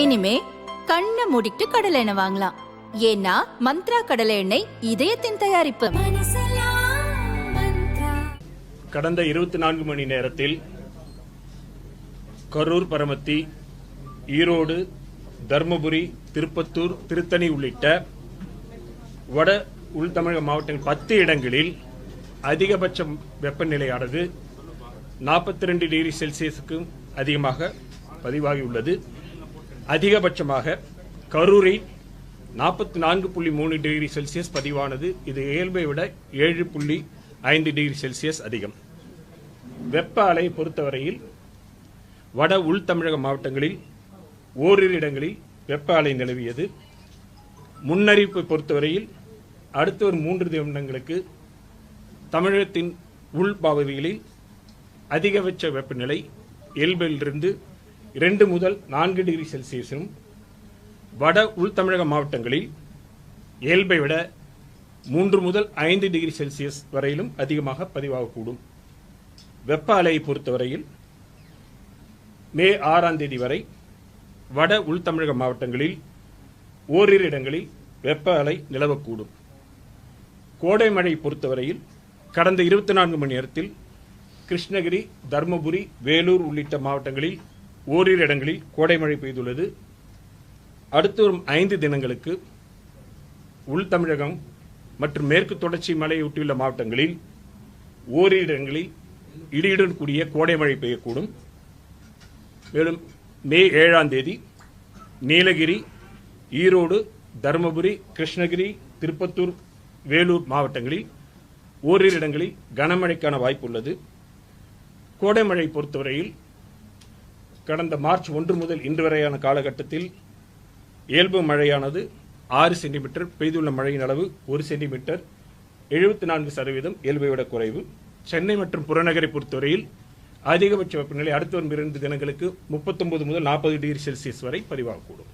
இனிமே கண்ணை மூடிட்டு கடலை எண்ணெய் வாங்கலாம். ஏன்னா மந்த்ரா கடலை எண்ணெய் இதயத்தின் தயாரிப்பு. கடந்த இருபத்தி நான்கு மணி நேரத்தில் கரூர் பரமத்தி ஈரோடு தர்மபுரி திருப்பத்தூர் திருத்தணி உள்ளிட்ட வட உள் தமிழக மாவட்டங்கள் பத்து இடங்களில் அதிகபட்ச வெப்பநிலையானது நாற்பத்தி ரெண்டு டிகிரி செல்சியஸுக்கும் அதிகமாக பதிவாகியுள்ளது அதிகபட்சமாக கரூரில் நாற்பத்தி நான்கு புள்ளி மூணு டிகிரி செல்சியஸ் பதிவானது இது இயல்பை விட ஏழு புள்ளி ஐந்து டிகிரி செல்சியஸ் அதிகம். வெப்ப அலையை பொறுத்தவரையில் வட உள் தமிழக மாவட்டங்களில் ஓரிரு இடங்களில் வெப்ப அலை நிலவியது. முன்னறிவிப்பை பொறுத்தவரையில் அடுத்த ஒரு மூன்று தினங்களுக்கு தமிழகத்தின் உள் பகுதிகளில் அதிகபட்ச வெப்பநிலை இயல்பிலிருந்து இரண்டு முதல் நான்கு டிகிரி செல்சியஸும் வட உள் தமிழக மாவட்டங்களில் இயல்பை விட மூன்று முதல் ஐந்து டிகிரி செல்சியஸ் வரையிலும் அதிகமாக பதிவாகக்கூடும். வெப்ப அலையை பொறுத்தவரையில் மே ஆறாம் தேதி வரை வட உள் தமிழக மாவட்டங்களில் ஓரிரு இடங்களில் வெப்ப அலை நிலவக்கூடும். கோடை மழை பொறுத்தவரையில் கடந்த இருபத்தி நான்கு மணி நேரத்தில் கிருஷ்ணகிரி தருமபுரி வேலூர் உள்ளிட்ட மாவட்டங்களில் ஓரிரு இடங்களில் கோடை மழை பெய்துள்ளது. அடுத்து வரும் ஐந்து தினங்களுக்கு உள் தமிழகம் மற்றும் மேற்கு தொடர்ச்சி மலையொட்டியுள்ள மாவட்டங்களில் ஓரிரு இடங்களில் இடியுடன் கூடிய கோடை மழை பெய்யக்கூடும். மேலும் மே ஏழாம் தேதி நீலகிரி ஈரோடு தருமபுரி கிருஷ்ணகிரி திருப்பத்தூர் வேலூர் மாவட்டங்களில் ஓரிரு இடங்களில் கனமழைக்கான வாய்ப்பு உள்ளது. கோடை மழை பொறுத்தவரையில் கடந்த மார்ச் ஒன்று முதல் இன்று வரையான காலகட்டத்தில் இயல்பு மழையானது ஆறு சென்டிமீட்டர் பெய்துள்ள மழையின் அளவு ஒரு சென்டிமீட்டர் எழுபத்தி நான்கு சதவீதம் இயல்பை விட குறைவு. சென்னை மற்றும் புறநகரை பொறுத்தவரையில் அதிகபட்ச வெப்பநிலை அடுத்து வரும் இரண்டு தினங்களுக்கு முப்பத்தொன்பது முதல் நாற்பது டிகிரி செல்சியஸ் வரை பதிவாகக்கூடும்.